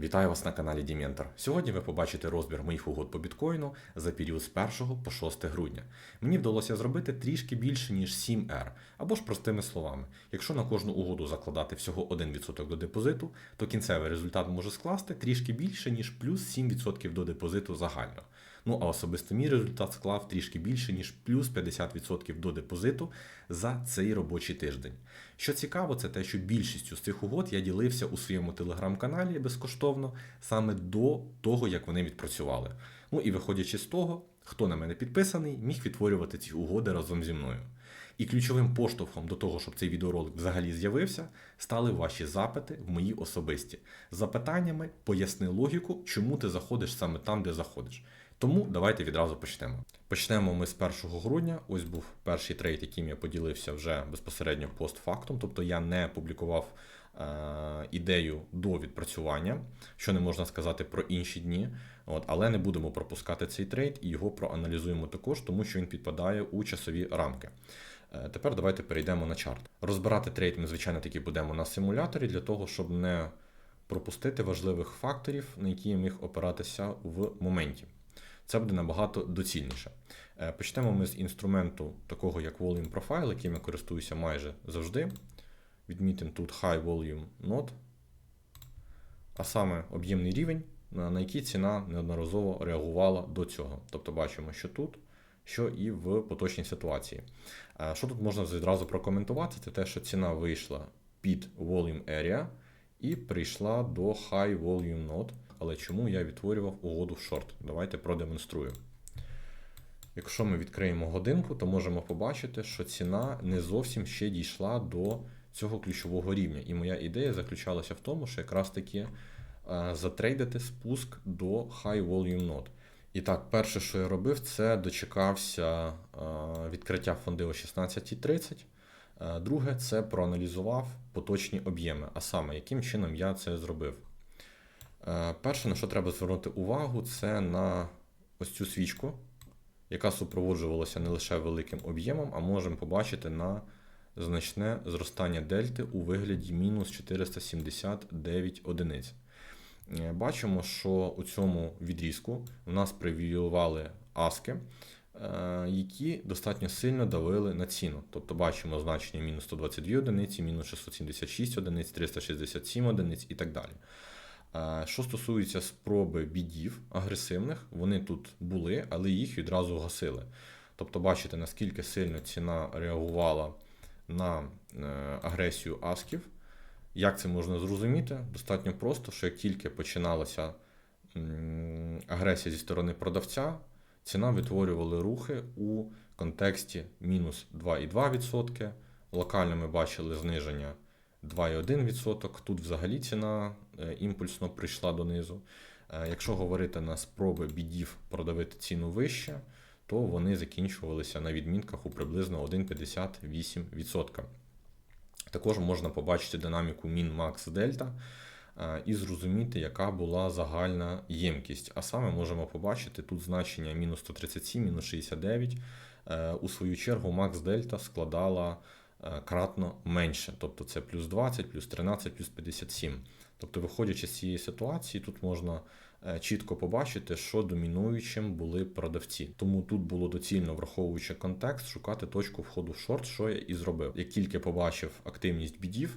Вітаю вас на каналі Діментор. Сьогодні ви побачите розбір моїх угод по біткоїну за період з 1 по 6 грудня. Мені вдалося зробити трішки більше, ніж 7R. Або ж простими словами, якщо на кожну угоду закладати всього 1% до депозиту, то кінцевий результат може скласти трішки більше, ніж плюс 7% до депозиту загально. Ну а особисто мій результат склав трішки більше, ніж плюс 50% до депозиту за цей робочий тиждень. Що цікаво, це те, що більшістю з цих угод я ділився у своєму телеграм-каналі безкоштовно саме до того, як вони відпрацювали. Ну і виходячи з того, хто на мене підписаний, міг відтворювати ці угоди разом зі мною. І ключовим поштовхом до того, щоб цей відеоролик взагалі з'явився, стали ваші запити в мої особисті. Запитаннями поясни логіку, чому ти заходиш саме там, де заходиш. Тому давайте відразу почнемо. Почнемо ми з 1 грудня. Ось був перший трейд, яким я поділився вже безпосередньо постфактум. Тобто я не публікував е, ідею до відпрацювання, що не можна сказати про інші дні. От, але не будемо пропускати цей трейд і його проаналізуємо також, тому що він підпадає у часові рамки. Е, Тепер давайте перейдемо на чарт. Розбирати трейд ми, звичайно, таки будемо на симуляторі для того, щоб не пропустити важливих факторів, на які я міг опиратися в моменті. Це буде набагато доцільніше. Е, Почнемо ми з інструменту такого як Volume Profile, яким я користуюся майже завжди. Відмітимо тут High Volume Node, а саме об'ємний рівень, на який ціна неодноразово реагувала до цього. Тобто бачимо, що тут, що і в поточній ситуації. Е, Що тут можна відразу прокоментувати? Це те, що ціна вийшла під Volume Area і прийшла до High Volume Node. Але чому я відтворював угоду в шорт? Давайте продемонструю. Якщо ми відкриємо годинку, то можемо побачити, що ціна не зовсім ще дійшла до цього ключового рівня. І моя ідея заключалася в тому, що якраз таки е, затрейдити спуск до High Volume Node. І так, перше, що я робив, це дочекався е, відкриття фонди о 16.30. Е, Друге, це проаналізував поточні об'єми, а саме, яким чином я це зробив. Е, Перше, на що треба звернути увагу, це на ось цю свічку, яка супроводжувалася не лише великим об'ємом, а можемо побачити на значне зростання дельти у вигляді мінус 479 одиниць. Е, Бачимо, що у цьому відрізку в нас привілювали аски, е, які достатньо сильно давили на ціну. Тобто бачимо значення мінус 122 одиниці, мінус 676 одиниць, 367 одиниць і так далі. Е, Що стосується спроби бідів агресивних, вони тут були, але їх відразу гасили. Тобто, бачите, наскільки сильно ціна реагувала на е, агресію асків. Як це можна зрозуміти? Достатньо просто, що як тільки починалася агресія зі сторони продавця, ціна витворювала рухи у контексті мінус 2,2%. Локально ми бачили зниження 2,1%. Тут взагалі ціна е, імпульсно прийшла донизу. Е, Якщо говорити на спроби бідів продавити ціну вище, то вони закінчувалися на відмінках у приблизно 1,58%. Також можна побачити динаміку min-max дельта е, і зрозуміти, яка була загальна ємкість. А саме можемо побачити тут значення мінус 137, мінус 69. Е, У свою чергу max дельта складала кратно менше, тобто це плюс 20, плюс 13, плюс 57. Тобто, виходячи з цієї ситуації, тут можна е, чітко побачити, що домінуючим були продавці. Тому тут було доцільно, враховуючи контекст, шукати точку входу в шорт, що я і зробив. Як тільки побачив активність бідів,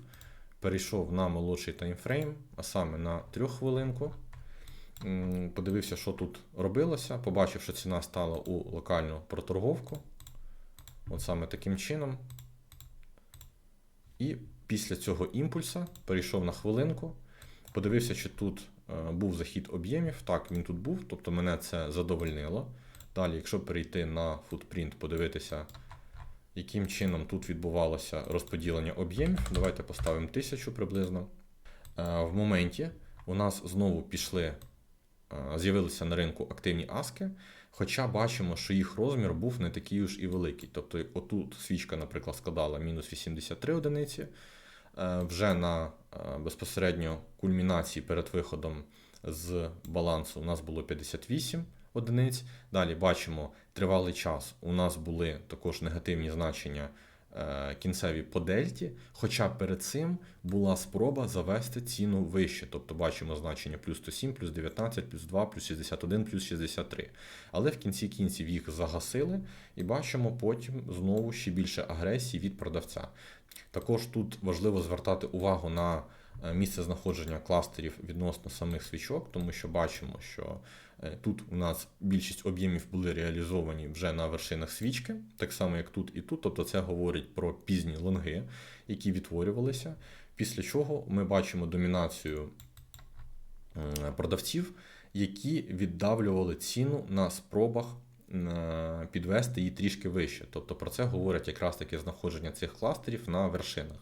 перейшов на молодший таймфрейм, а саме на трьоххвилинку. М, Подивився, що тут робилося, побачив, що ціна стала у локальну проторговку. От саме таким чином. І після цього імпульса перейшов на хвилинку, подивився, чи тут е, був захід об'ємів. Так, він тут був, тобто мене це задовольнило. Далі, якщо перейти на футпринт, подивитися, яким чином тут відбувалося розподілення об'ємів, давайте поставимо 1000 приблизно. Е, В моменті у нас знову пішли, е, з'явилися на ринку активні аски, хоча бачимо, що їх розмір був не такий уж і великий. Тобто, отут свічка, наприклад, складала мінус 83 одиниці. Е, Вже на е, безпосередньо кульмінації перед виходом з балансу у нас було 58 одиниць. Далі бачимо тривалий час. У нас були також негативні значення кінцеві по дельті, хоча перед цим була спроба завести ціну вище. Тобто бачимо значення плюс 107, плюс 19, плюс 2, плюс 61, плюс 63. Але в кінці кінців їх загасили і бачимо потім знову ще більше агресії від продавця. Також тут важливо звертати увагу на е, місце знаходження кластерів відносно самих свічок, тому що бачимо, що е, тут у нас більшість об'ємів були реалізовані вже на вершинах свічки, так само як тут і тут. Тобто це говорить про пізні лонги, які відтворювалися. Після чого ми бачимо домінацію е, продавців, які віддавлювали ціну на спробах е, підвести її трішки вище. Тобто про це говорить якраз таки знаходження цих кластерів на вершинах.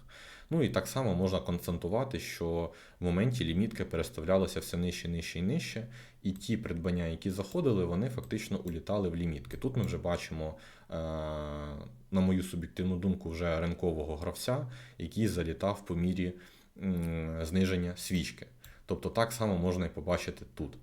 Ну і так само можна концентрувати, що в моменті лімітки переставлялися все нижче, нижче і нижче, і ті придбання, які заходили, вони фактично улітали в лімітки. Тут ми вже бачимо, е, на мою суб'єктивну думку, вже ринкового гравця, який залітав по мірі зниження свічки. Тобто так само можна і побачити тут.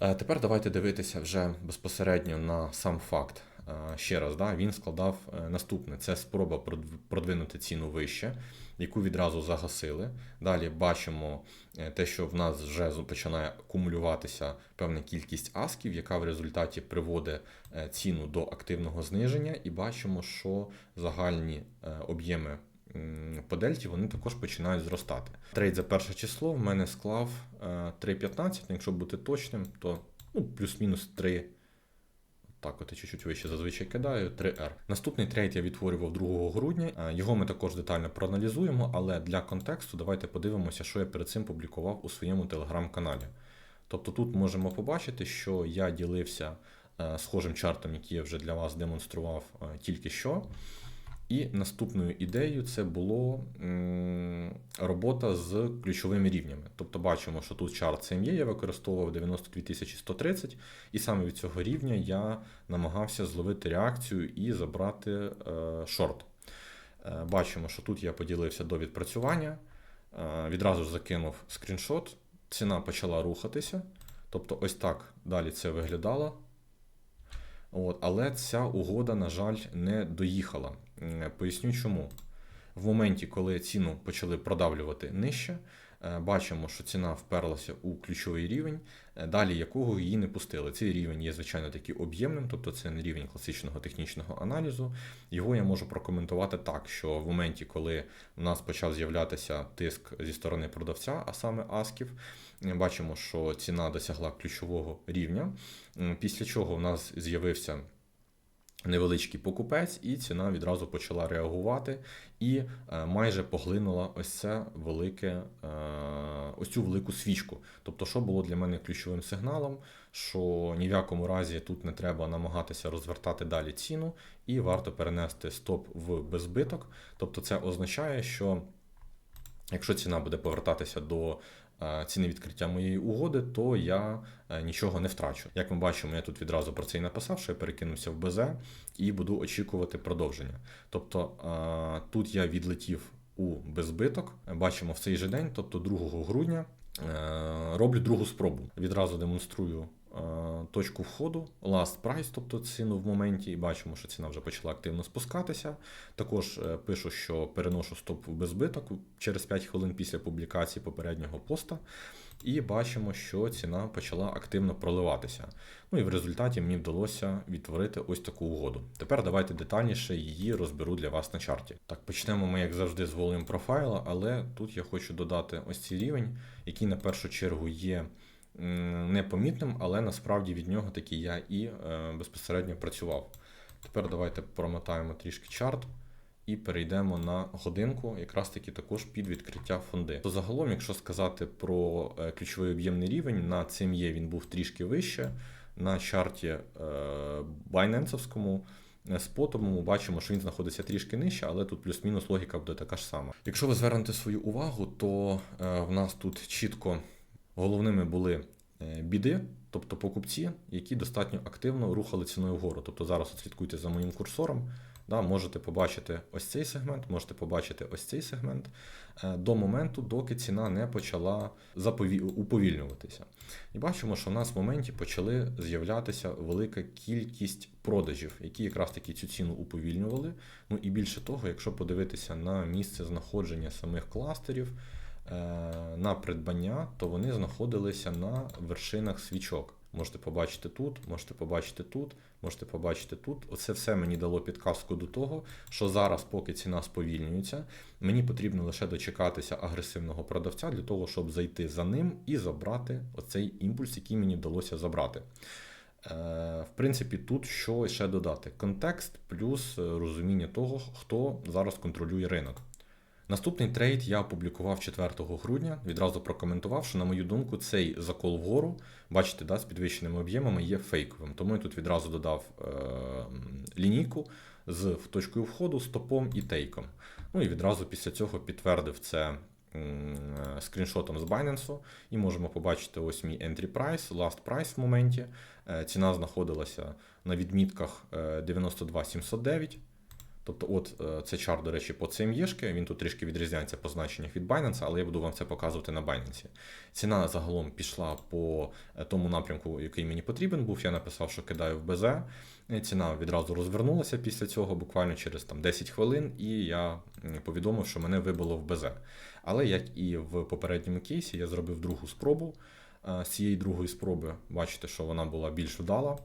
Е, Тепер давайте дивитися вже безпосередньо на сам факт. Е, Ще раз, да, він складав е, наступне: це спроба продвинути ціну вище, яку відразу загасили. Далі бачимо е, те, що в нас вже починає акумулюватися певна кількість асків, яка в результаті приводить ціну до активного зниження, і бачимо, що загальні об'єми по дельті вони також починають зростати. Трейд за перше число в мене склав е, 3,15, ну, якщо бути точним, то ну, плюс-мінус 3. Так, от я чуть-чуть вище зазвичай кидаю 3R. Наступний трейд я відтворював 2 грудня. Е, Його ми також детально проаналізуємо, але для контексту давайте подивимося, що я перед цим публікував у своєму телеграм-каналі. Тобто тут можемо побачити, що я ділився е, схожим чартом, який я вже для вас демонстрував е, тільки що. І наступною ідеєю це було робота з ключовими рівнями. Тобто бачимо, що тут чарт CME я використовував 92 130, і саме від цього рівня я намагався зловити реакцію і забрати е, шорт. Е, бачимо, що тут я поділився до відпрацювання, е, відразу ж закинув скріншот, ціна почала рухатися. Тобто, ось так далі це виглядало. От, але ця угода, на жаль, не доїхала. М, Поясню чому. В моменті, коли ціну почали продавлювати нижче, е, бачимо, що ціна вперлася у ключовий рівень, е, далі якого її не пустили. Цей рівень є, звичайно, таки об'ємним, тобто це не рівень класичного технічного аналізу. Його я можу прокоментувати так, що в моменті, коли у нас почав з'являтися тиск зі сторони продавця, а саме асків, е, бачимо, що ціна досягла ключового рівня, після чого в нас з'явився невеличкий покупець, і ціна відразу почала реагувати і е, майже поглинула ось це велике, е, ось цю велику свічку. Тобто, що було для мене ключовим сигналом, що ні в якому разі тут не треба намагатися розвертати далі ціну, і варто перенести стоп в безбиток. Тобто, це означає, що якщо ціна буде повертатися до ціни відкриття моєї угоди, то я е, нічого не втрачу. Як ми бачимо, я тут відразу про це і написав, що я перекинувся в БЗ і буду очікувати продовження. Тобто е, тут я відлетів у безбиток. Бачимо в цей же день, тобто 2 грудня, е, роблю другу спробу. Відразу демонструю. Е, Точку входу, last price, тобто ціну в моменті, і бачимо, що ціна вже почала активно спускатися. Також е, пишу, що переношу стоп в безбиток через 5 хвилин після публікації попереднього поста. І бачимо, що ціна почала активно проливатися. Ну і в результаті мені вдалося відтворити ось таку угоду. Тепер давайте детальніше її розберу для вас на чарті. Так, почнемо ми, як завжди, з volume профайла, але тут я хочу додати ось цей рівень, який на першу чергу є непомітним, але насправді від нього таки я і е, безпосередньо працював. Тепер давайте промотаємо трішки чарт і перейдемо на годинку, якраз таки також під відкриття фонди. То загалом, якщо сказати про е, ключовий об'ємний рівень, на CME він був трішки вище. На чарті е, е, спотовому бачимо, що він знаходиться трішки нижче, але тут плюс-мінус логіка буде така ж сама. Якщо ви звернете свою увагу, то в нас тут чітко головними були е, біди, тобто покупці, які достатньо активно рухали ціною вгору. Тобто зараз слідкуйте за моїм курсором. Да, можете побачити ось цей сегмент, можете побачити ось цей сегмент е, до моменту, доки ціна не почала запові... уповільнюватися. І бачимо, що в нас в моменті почали з'являтися велика кількість продажів, які якраз таки цю ціну уповільнювали. Ну і більше того, якщо подивитися на місце знаходження самих кластерів. Е, На придбання, то вони знаходилися на вершинах свічок. Можете побачити тут, можете побачити тут, можете побачити тут. Оце все мені дало підказку до того, що зараз, поки ціна сповільнюється, мені потрібно лише дочекатися агресивного продавця для того, щоб зайти за ним і забрати оцей імпульс, який мені вдалося забрати. Е, В принципі, тут що ще додати: контекст плюс е, розуміння того, хто зараз контролює ринок. Наступний трейд я опублікував 4 грудня. Відразу прокоментував, що, на мою думку, цей закол вгору, бачите, да, з підвищеними об'ємами є фейковим. Тому я тут відразу додав е- лінійку з точкою входу, стопом і тейком. Ну і відразу після цього підтвердив це е, скріншотом з Binance. І можемо побачити ось мій entry price, last price в моменті. Е, Ціна знаходилася на відмітках е, 92709. Тобто, от е, це чар, до речі, по CME, він тут трішки відрізняється по значеннях від Binance, але я буду вам це показувати на Binance. Ціна загалом пішла по е, тому напрямку, який мені потрібен був. Я написав, що кидаю в БЗ. Ціна відразу розвернулася після цього, буквально через там 10 хвилин, і я повідомив, що мене вибило в БЗ. Але як і в попередньому кейсі, я зробив другу спробу. Е, З цієї другої спроби бачите, що вона була більш вдала.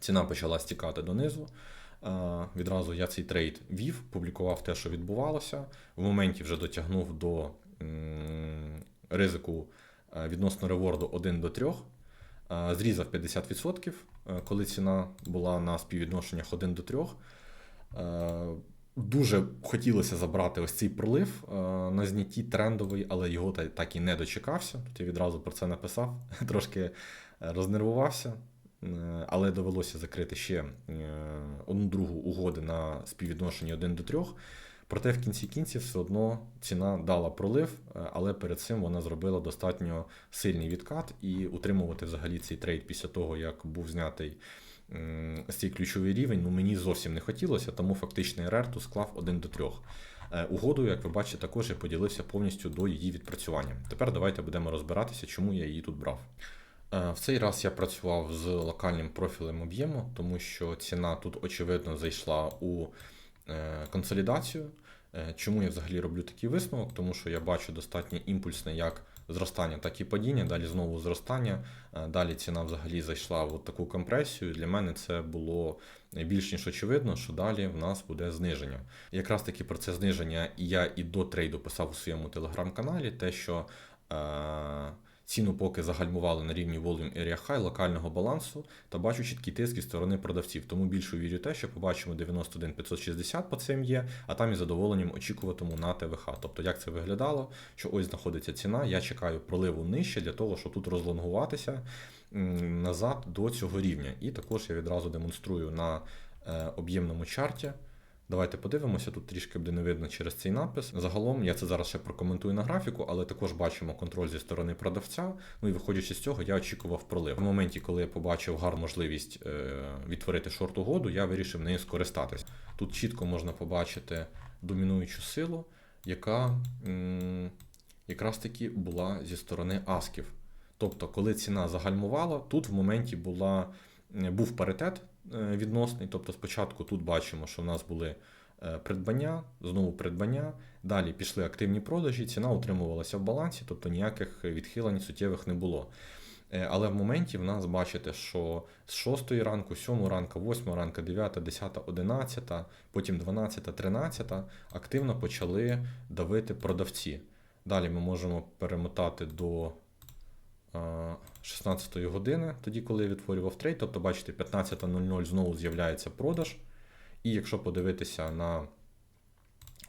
Ціна почала стікати донизу. Е, Відразу я цей трейд вів, публікував те, що відбувалося. В моменті вже дотягнув до ризику е, відносно реворду 1 до 3. Е, Зрізав 50%, е, коли ціна була на співвідношеннях 1 до 3. Е, Дуже хотілося забрати ось цей пролив на знятті трендовий, але його так і не дочекався. Тут я відразу про це написав, трошки рознервувався. Е, але довелося закрити ще е, одну другу угоди на співвідношенні 1 до 3. Проте в кінці кінців все одно ціна дала пролив, е, але перед цим вона зробила достатньо сильний відкат і утримувати взагалі цей трейд після того, як був знятий цей ключовий рівень, ну мені зовсім не хотілося, тому фактичний РР склав 1 до 3. Е, Угоду, як ви бачите, також я поділився повністю до її відпрацювання. Тепер давайте будемо розбиратися, чому я її тут брав. Е, В цей раз я працював з локальним профілем об'єму, тому що ціна тут очевидно зайшла у е, консолідацію. Е, Чому я взагалі роблю такий висновок? Тому що я бачу достатньо імпульсне як зростання, так і падіння, далі знову зростання. Далі ціна взагалі зайшла в таку компресію. Для мене це було більш ніж очевидно, що далі в нас буде зниження. Якраз таки про це зниження я і до трейду писав у своєму телеграм-каналі, те, що ціну поки загальмували на рівні Volume Area High локального балансу та бачу чіткий тиск зі сторони продавців. Тому більше вірю те, що побачимо 91 560 по CME, а там із задоволенням очікуватиму на ТВХ. Тобто, як це виглядало, що ось знаходиться ціна, я чекаю проливу нижче для того, щоб тут розлонгуватися назад до цього рівня. І також я відразу демонструю на е, об'ємному чарті. Давайте подивимося, тут трішки буде не видно через цей напис. Загалом я це зараз ще прокоментую на графіку, але також бачимо контроль зі сторони продавця. Ну і виходячи з цього, я очікував пролив. В моменті, коли я побачив гарну можливість е, відтворити шорт угоду, я вирішив нею скористатись. Тут чітко можна побачити домінуючу силу, яка м, якраз таки була зі сторони асків. Тобто, коли ціна загальмувала, тут в моменті була, е, був паритет відносний. Тобто, спочатку тут бачимо, що в нас були е, придбання, знову придбання, далі пішли активні продажі, ціна утримувалася в балансі, тобто ніяких відхилень суттєвих не було. Е, Але в моменті в нас бачите, що з 6 ранку, 7 ранку, 8 ранку, 9, 10, 11, потім 12, 13 активно почали давити продавці. Далі ми можемо перемотати до е, 16 години, тоді, коли я відтворював трейд. Тобто, бачите, 15.00 знову з'являється продаж. І якщо подивитися на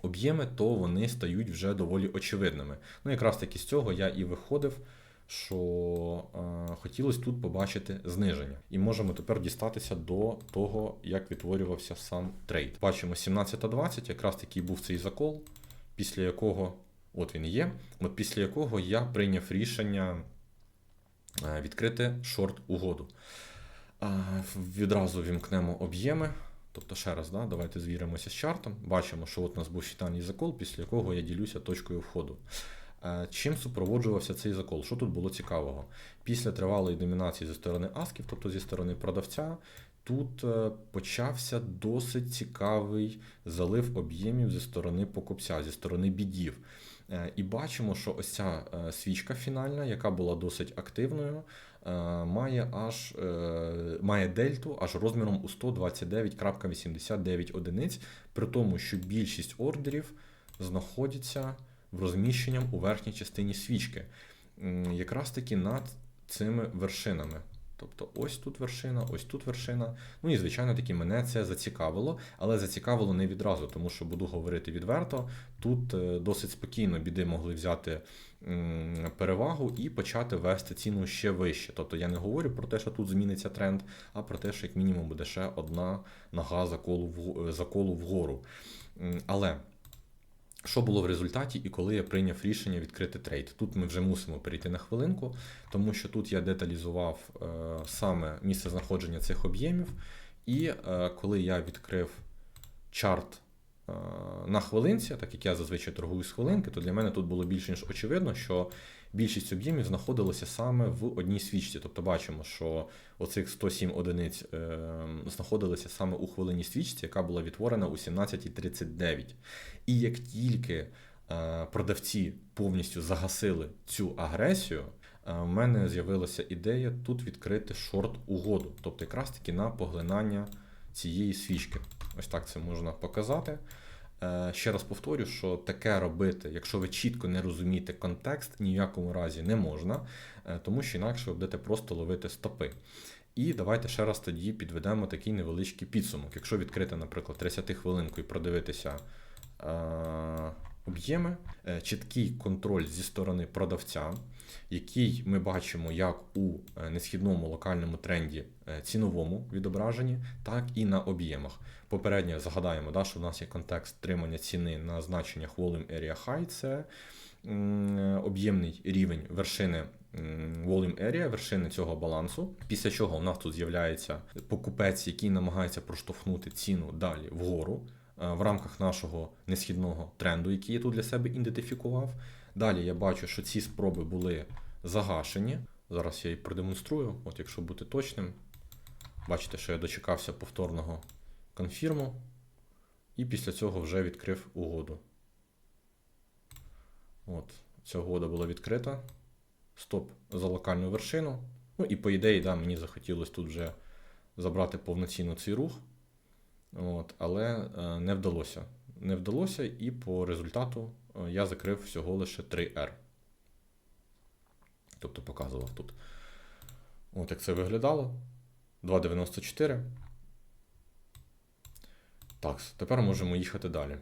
об'єми, то вони стають вже доволі очевидними. Ну, якраз таки з цього я і виходив, що е, хотілося тут побачити зниження. І можемо тепер дістатися до того, як відтворювався сам трейд. Бачимо 17.20, якраз такий був цей закол, після якого, от він є, от після якого я прийняв рішення е, відкрити шорт угоду. Е, Відразу вімкнемо об'єми. Тобто, ще раз, да, давайте звіримося з чартом. Бачимо, що от у нас був фітальний закол, після якого я ділюся точкою входу. Е, Чим супроводжувався цей закол? Що тут було цікавого? Після тривалої домінації зі сторони асків, тобто зі сторони продавця, тут е, почався досить цікавий залив об'ємів зі сторони покупця, зі сторони бідів. Е, І бачимо, що ось ця е, свічка фінальна, яка була досить активною, е, має аж має дельту аж розміром у 129,89 одиниць, при тому, що більшість ордерів знаходяться в розміщенням у верхній частині свічки, якраз таки над цими вершинами. Тобто ось тут вершина, ось тут вершина. Ну і звичайно таки мене це зацікавило, але зацікавило не відразу, тому що буду говорити відверто. Тут е, досить спокійно біди могли взяти перевагу і почати вести ціну ще вище. Тобто я не говорю про те, що тут зміниться тренд, а про те, що як мінімум буде ще одна нога заколу, вг- е, заколу вгору. Але що було в результаті і коли я прийняв рішення відкрити трейд? Тут ми вже мусимо перейти на хвилинку, тому що тут я деталізував е, саме місце знаходження цих об'ємів, і е, коли я відкрив чарт е, на хвилинці, так як я зазвичай торгую з хвилинки, то для мене тут було більш ніж очевидно, що більшість об'ємів знаходилося саме в одній свічці. Тобто бачимо, що оцих 107 одиниць е, знаходилися саме у хвилині свічці, яка була відтворена у 17.39. І як тільки е, продавці повністю загасили цю агресію, е, в мене з'явилася ідея тут відкрити шорт угоду, тобто якраз таки на поглинання цієї свічки. Ось так це можна показати. Е, Ще раз повторю, що таке робити, якщо ви чітко не розумієте контекст, ні в якому разі не можна, е, тому що інакше ви будете просто ловити стопи. І давайте ще раз тоді підведемо такий невеличкий підсумок. Якщо відкрити, наприклад, 30 хвилинку і продивитися е, об'єми, чіткий контроль зі сторони продавця, який ми бачимо як у е, несхідному локальному тренді е, ціновому відображенні, так і на об'ємах. Попередньо згадаємо, да, що в нас є контекст тримання ціни на значеннях Volume Area High, це об'ємний рівень вершини Volume Area, вершини цього балансу. Після чого у нас тут з'являється покупець, який намагається проштовхнути ціну далі вгору е, в рамках нашого несхідного тренду, який я тут для себе ідентифікував. Далі я бачу, що ці спроби були загашені. Зараз я її продемонструю, от якщо бути точним. Бачите, що я дочекався повторного конфірму, і після цього вже відкрив угоду. От, ця угода була відкрита. Стоп за локальну вершину. Ну і по ідеї, да, мені захотілося тут вже забрати повноцінно цей рух. От, але е, не вдалося. Не вдалося, і по результату я закрив всього лише 3R. Тобто показував тут. От як це виглядало. 2,94. Так, тепер можемо їхати далі.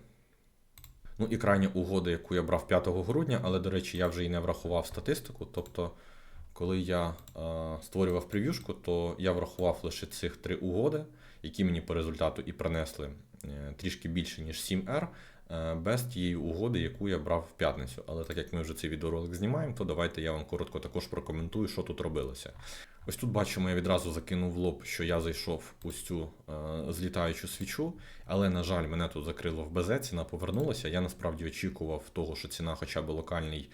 Ну і крайня угода, яку я брав 5 грудня, але, до речі, я вже і не врахував статистику. Тобто, коли я е, створював прев'юшку, то я врахував лише цих три угоди, які мені по результату і принесли е, трішки більше, ніж 7R, е, без тієї угоди, яку я брав в п'ятницю. Але так як ми вже цей відеоролик знімаємо, то давайте я вам коротко також прокоментую, що тут робилося. Ось тут бачимо, я відразу закинув лоб, що я зайшов у цю е, злітаючу свічу, але, на жаль, мене тут закрило в БЗ, ціна повернулася. Я насправді очікував того, що ціна хоча б локальний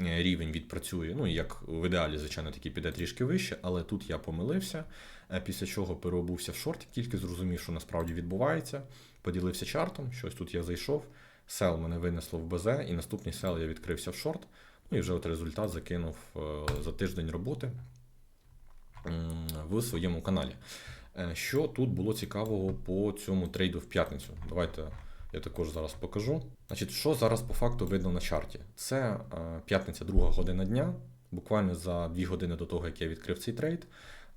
е, рівень відпрацює. Ну, як в ідеалі, звичайно, таки піде трішки вище, але тут я помилився, е, після чого переобувся в шорт, тільки зрозумів, що насправді відбувається. Поділився чартом, щось тут я зайшов. Сел мене винесло в БЗ, і наступний сел я відкрився в шорт. Ну і вже от результат закинув е, за тиждень роботи в своєму каналі. Е, Що тут було цікавого по цьому трейду в п'ятницю? Давайте я також зараз покажу. Значить, що зараз по факту видно на чарті? Це е, п'ятниця, друга година дня, буквально за 2 години до того, як я відкрив цей трейд.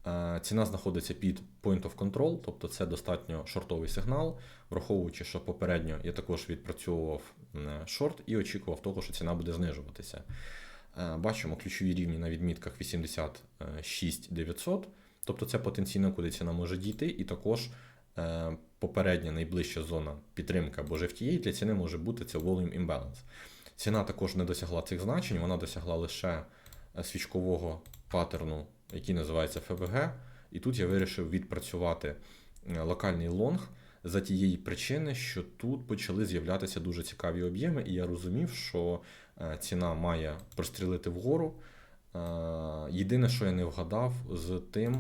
Е, Ціна знаходиться під point of control, тобто це достатньо шортовий сигнал, враховуючи, що попередньо я також відпрацьовував шорт і очікував того, що ціна буде знижуватися. Е, Бачимо ключові рівні на відмітках 86 900, тобто це потенційно, куди ціна може дійти, і також е, попередня найближча зона підтримки або FTA для ціни може бути це volume imbalance. Ціна також не досягла цих значень, вона досягла лише е, свічкового паттерну, який називається ФВГ. І тут я вирішив відпрацювати е, локальний лонг за тієї причини, що тут почали з'являтися дуже цікаві об'єми, і я розумів, що е, ціна має прострілити вгору. Е, Єдине, що я не вгадав, з тим,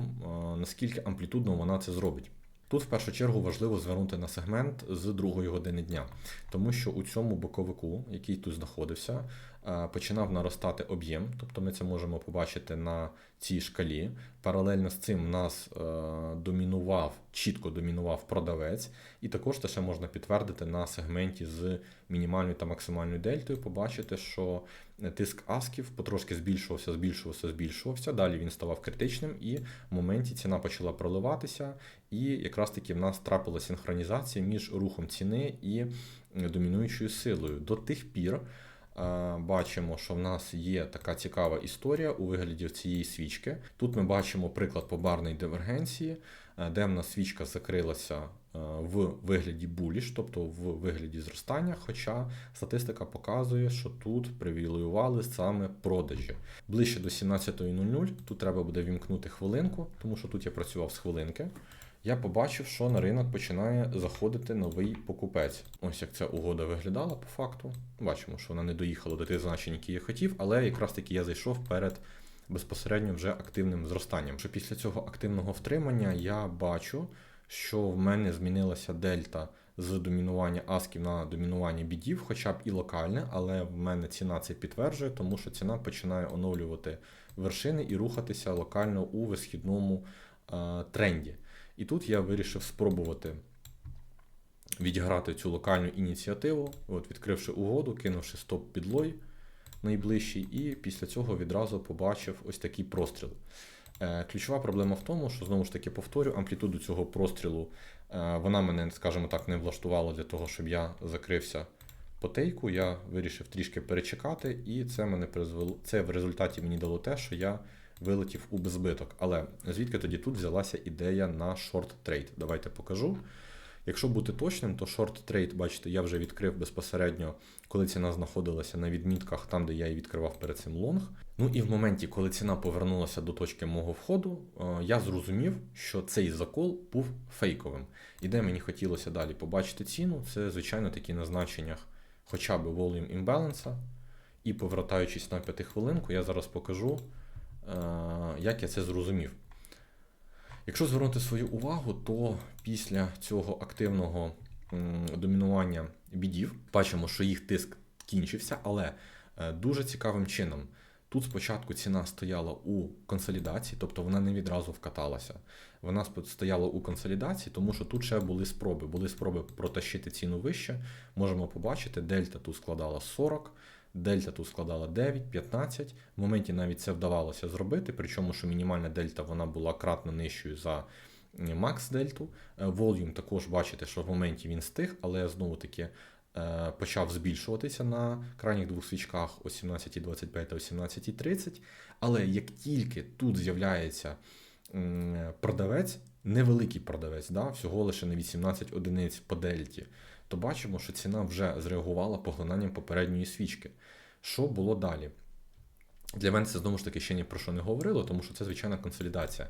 наскільки амплітудно вона це зробить. Тут в першу чергу важливо звернути на сегмент з другої години дня, тому що у цьому боковику, який тут знаходився, починав наростати об'єм, тобто ми це можемо побачити на цій шкалі. Паралельно з цим в нас е, домінував, чітко домінував продавець, і також це ще можна підтвердити на сегменті з мінімальною та максимальною дельтою. Побачити, що тиск асків потрошки збільшувався, збільшувався, збільшувався. Далі він ставав критичним, і в моменті ціна почала проливатися, і якраз таки в нас трапила синхронізація між рухом ціни і домінуючою силою. До тих пір е, бачимо, що в нас є така цікава історія у вигляді цієї свічки. Тут ми бачимо приклад побарної дивергенції, е, де свічка закрилася е, в вигляді буліш, тобто в вигляді зростання. Хоча статистика показує, що тут привілеювали саме продажі. Ближче до 17.00 тут треба буде вімкнути хвилинку, тому що тут я працював з хвилинки я побачив, що на ринок починає заходити новий покупець. Ось як ця угода виглядала по факту. Бачимо, що вона не доїхала до тих значень, які я хотів, але якраз таки я зайшов перед безпосередньо вже активним зростанням. Що після цього активного втримання я бачу, що в мене змінилася дельта. З домінування асків на домінування бідів, хоча б і локальне, але в мене ціна це підтверджує, тому що ціна починає оновлювати вершини і рухатися локально у висхідному е, тренді. І тут я вирішив спробувати відіграти цю локальну ініціативу, от відкривши угоду, кинувши стоп підлой найближчий, і після цього відразу побачив ось такий простріл. Е, ключова проблема в тому, що знову ж таки повторю, амплітуду цього прострілу е, вона мене, скажімо так, не влаштувала для того, щоб я закрився по тейку. Я вирішив трішки перечекати, і це мене призвело. Це в результаті мені дало те, що я вилетів у безбиток. Але звідки тоді тут взялася ідея на шорт трейд? Давайте покажу. Якщо бути точним, то шорт трейд, бачите, я вже відкрив безпосередньо, коли ціна знаходилася на відмітках, там, де я її відкривав перед цим лонг. Ну і в моменті, коли ціна повернулася до точки мого входу, е, я зрозумів, що цей закол був фейковим. І де мені хотілося далі побачити ціну, це, звичайно, такі на значеннях хоча б volume imbalance. І повертаючись на п'ятихвилинку, я зараз покажу. Е, як я це зрозумів. Якщо звернути свою увагу, то після цього активного домінування бідів бачимо, що їх тиск кінчився, але е, дуже цікавим чином. Тут спочатку ціна стояла у консолідації, тобто вона не відразу вкаталася. Вона стояла у консолідації, тому що тут ще були спроби. Були спроби протащити ціну вище. Можемо побачити, дельта тут складала 40, Дельта тут складала 9, 15. В моменті навіть це вдавалося зробити, причому що мінімальна дельта вона була кратно нижчою за макс дельту. Volume також бачите, що в моменті він стиг, але знову таки е, почав збільшуватися на крайніх двох свічках о 17.25 та о 17.30. Але як тільки тут з'являється продавець, невеликий продавець, да, всього лише на 18 одиниць по дельті то бачимо, що ціна вже зреагувала поглинанням попередньої свічки. Що було далі? Для мене це знову ж таки ще ні про що не говорило, тому що це звичайна консолідація.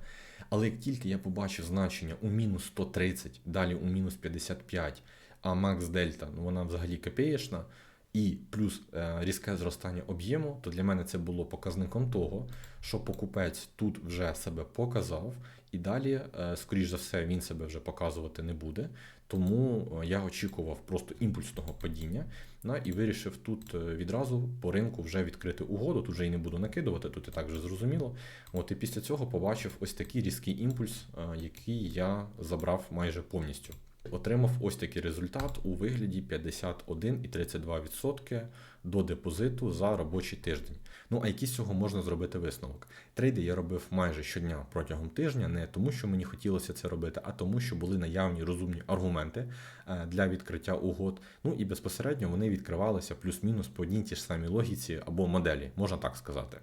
Але як тільки я побачив значення у мінус 130, далі у мінус 55, а Макс Дельта, ну вона взагалі копієчна, і плюс е, різке зростання об'єму, то для мене це було показником того, що покупець тут вже себе показав, і далі, е, скоріш за все, він себе вже показувати не буде. Тому е, я очікував просто імпульсного падіння на, і вирішив тут відразу по ринку вже відкрити угоду. Тут вже і не буду накидувати, тут і так вже зрозуміло. От І після цього побачив ось такий різкий імпульс, який я забрав майже повністю отримав ось такий результат у вигляді 51,32% до депозиту за робочий тиждень. Ну а який з цього можна зробити висновок? Трейди я робив майже щодня протягом тижня, не тому, що мені хотілося це робити, а тому, що були наявні розумні аргументи е, для відкриття угод. Ну і безпосередньо вони відкривалися плюс-мінус по одній ті ж самій логіці або моделі, можна так сказати.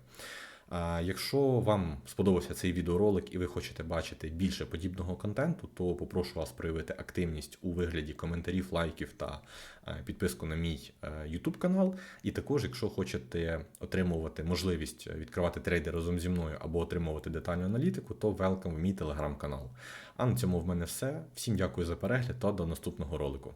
Якщо вам сподобався цей відеоролик і ви хочете бачити більше подібного контенту, то попрошу вас проявити активність у вигляді коментарів, лайків та е, підписку на мій е, YouTube канал. І також, якщо хочете отримувати можливість відкривати трейди разом зі мною або отримувати детальну аналітику, то welcome в мій телеграм-канал. А на цьому в мене все. Всім дякую за перегляд та до наступного ролику.